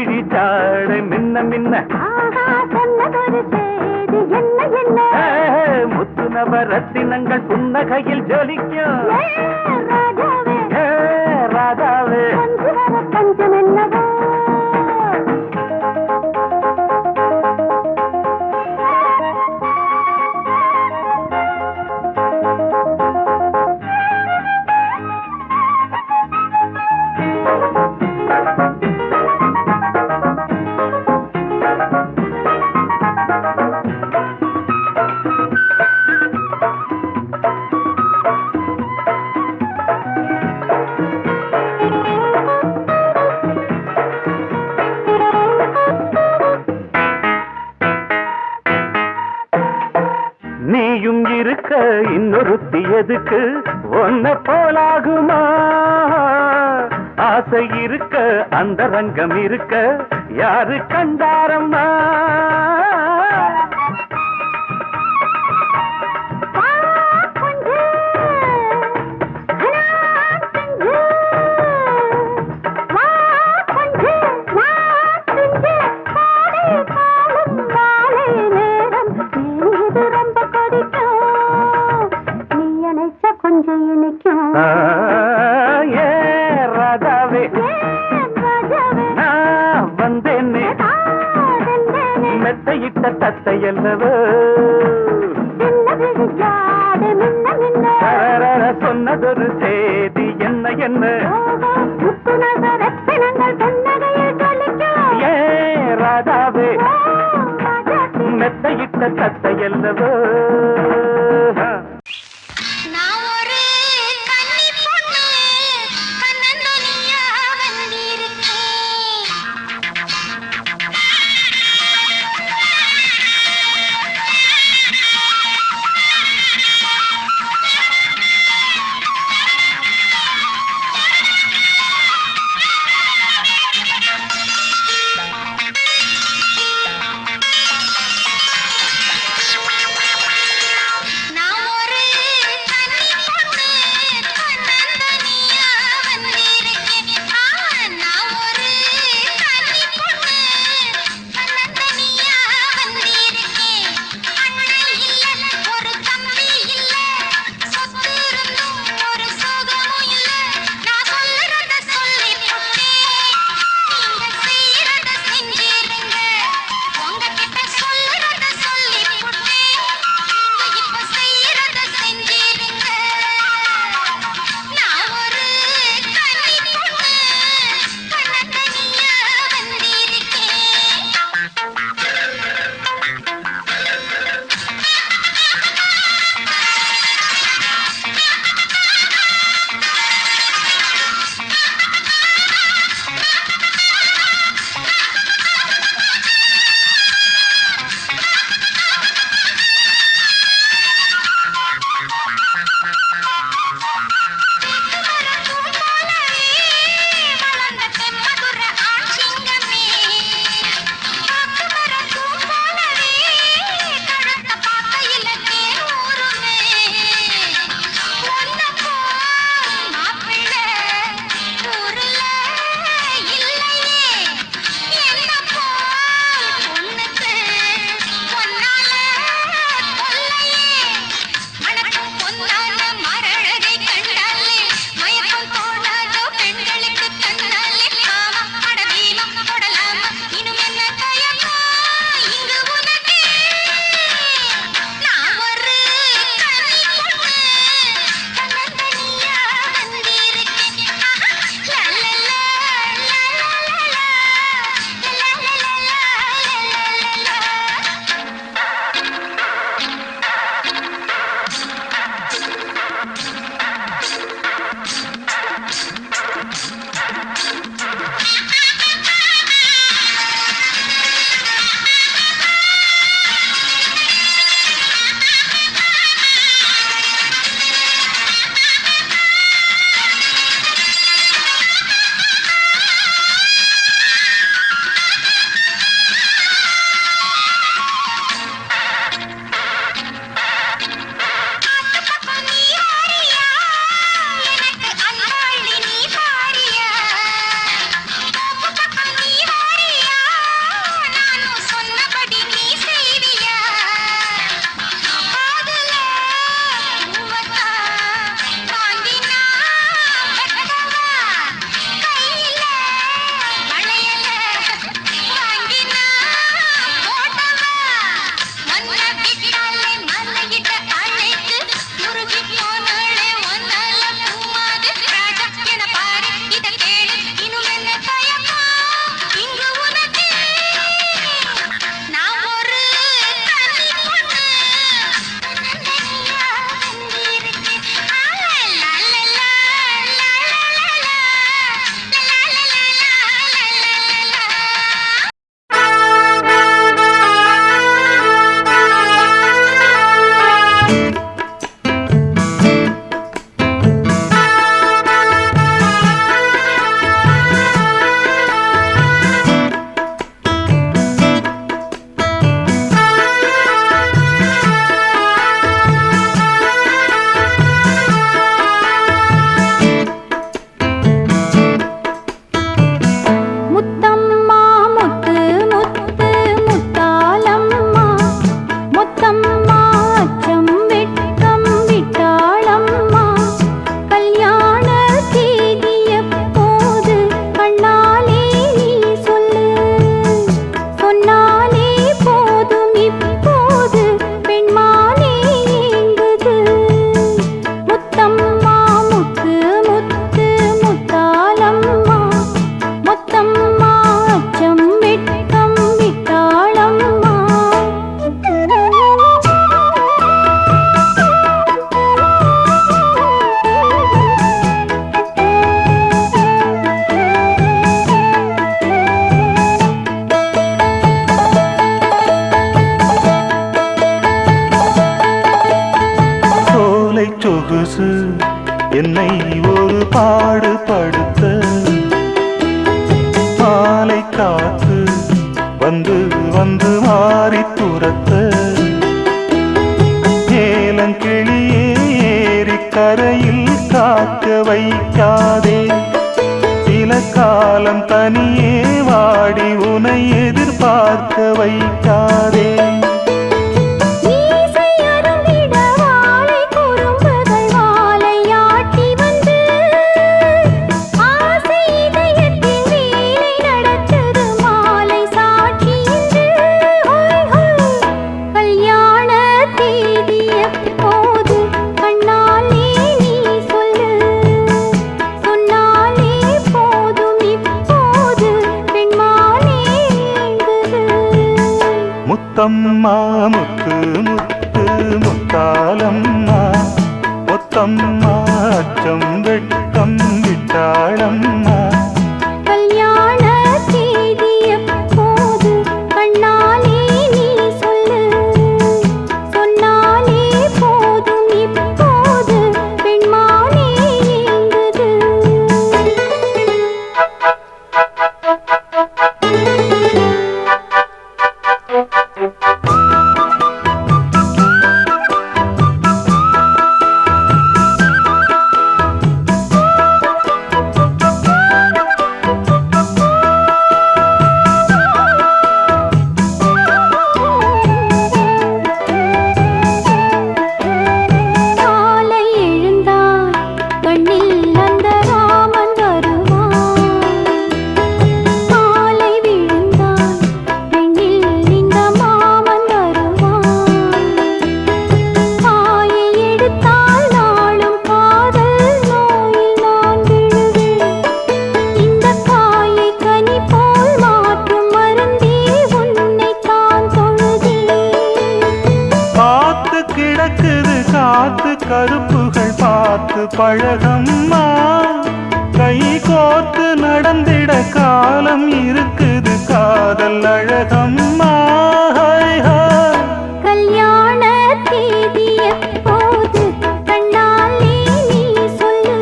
விழிச்சாடு மின்ன மின்ன. முத்து நவரத்தினங்கள் புன்னகையில் ஜொலிக்கும். ராஜாவே. ஒருத்தியதுக்கு ஒன்ன போலாகுமா? ஆசை இருக்க அந்த ரங்கம் இருக்க யாரு கண்டாரம்மா? ராதாவே நான் வந்தேனே. மெத்தையிட்ட தத்தை அல்லவோ. சின்ன விழிச்சாடு மின்ன மின்ன தரரர சொன்னதொரு செய்தி என்ன என்ன. ஏ ராதாவே. மெத்தையிட்ட தத்தை வாடி உனை எதிர்பார்க்க வைக்காதே. முத்தம்மா முத்து முத்து முத்தாலம்மா முத்தம்மா அச்சம் வெட்கம் அழகம்மா கல்யாண தேதி எப்போது கண்ணாலே நீ சொல்லு.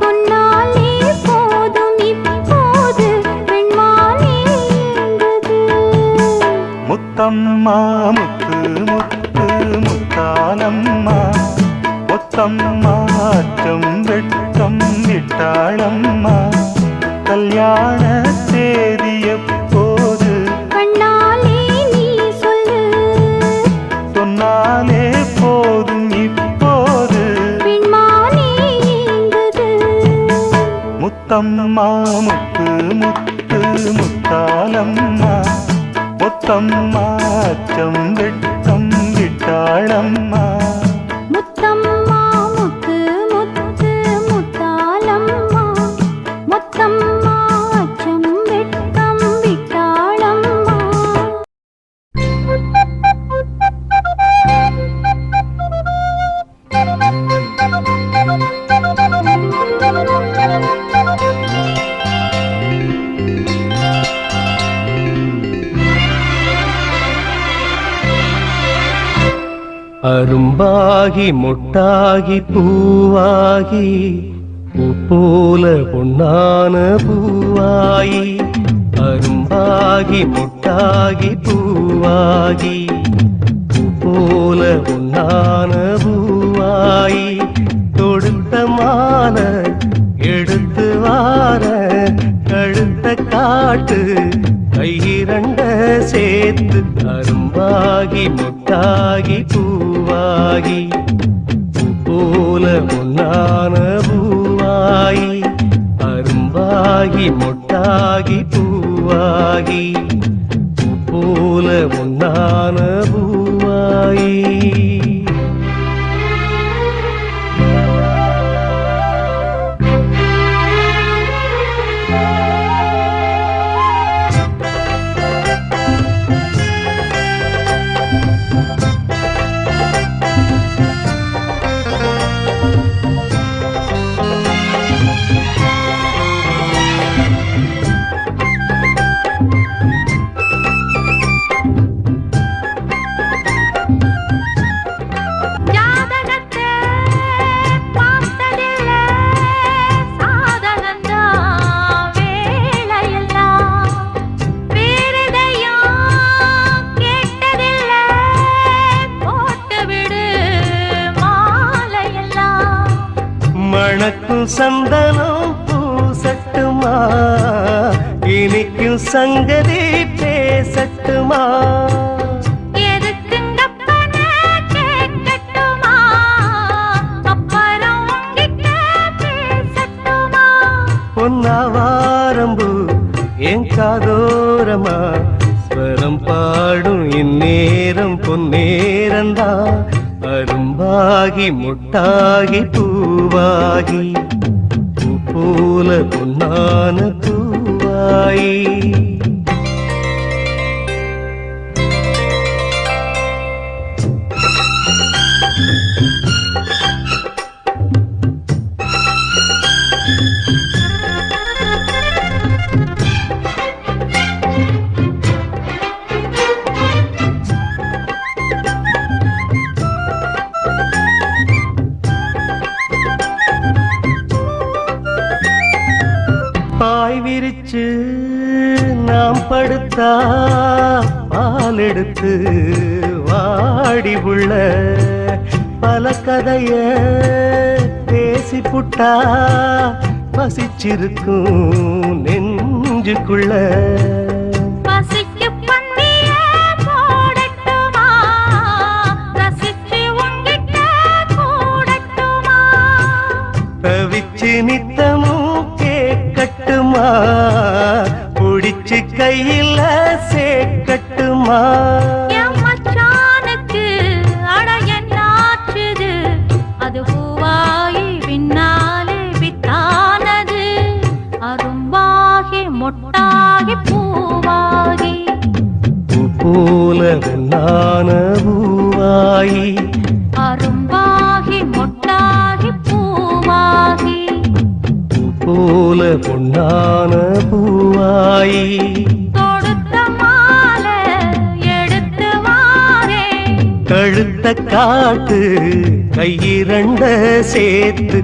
சொன்னாலே போதும் இப்போது ஏங்குது முத்தம்மா முத்து முத்து முத்தாலம்மா முத்தம்மா அச்சம் வெட்கம் விட்டாளம்மா. கல்யாண தேதி முத்தம்மா முத்து முத்து முத்தாலம்மா முத்தம்மா அச்சம் வெட்டம் விட்டாளம்மா. அரும்பாகி முட்டாகி பூவாகி பூ பொன்னான பூவாயி அரும்பாகி முட்டாகி பூவாகி பூ பொன்னான பூவாயி தொடுத்தமான எடுத்து வார கழுத்த காட்டு கையிரண்ட சேர்த்து அரும்பாகி முட்டாகி பூ பூவாகி போல பொன்னான பூவாயி அரும்பாகி மொட்டாகி பூவாகி போல பொன்னான பூவாயி சந்தனம் பூசட்டுமா? இனிக்கும் சங்கதி பேசட்டுமா? பொன்னாவாரம்பு என் காதோரமா? ஸ்வரம் பாடும் இந்நேரம் பொன்னேரந்தா. அரும்பாகி முட்டாகி பூவாகி. பல கதைய பேசி புட்டா பசிச்சிருக்கும் நெஞ்சுக்குள்ள? தவிச்சு நித்தமும் கேட்கட்டுமா புடிச்சு கையில சேர்க்கட்டுமா பூ போல பொன்னான பூவாயி அரும்பாகி மொட்டாகி பூவாகி. போல பொன்னான பூவாயி கழுத்த காட்டு கையிரண்ட சேர்த்து.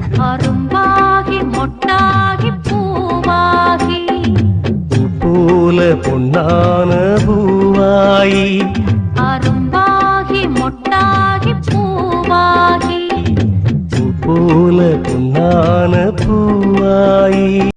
பூவாயி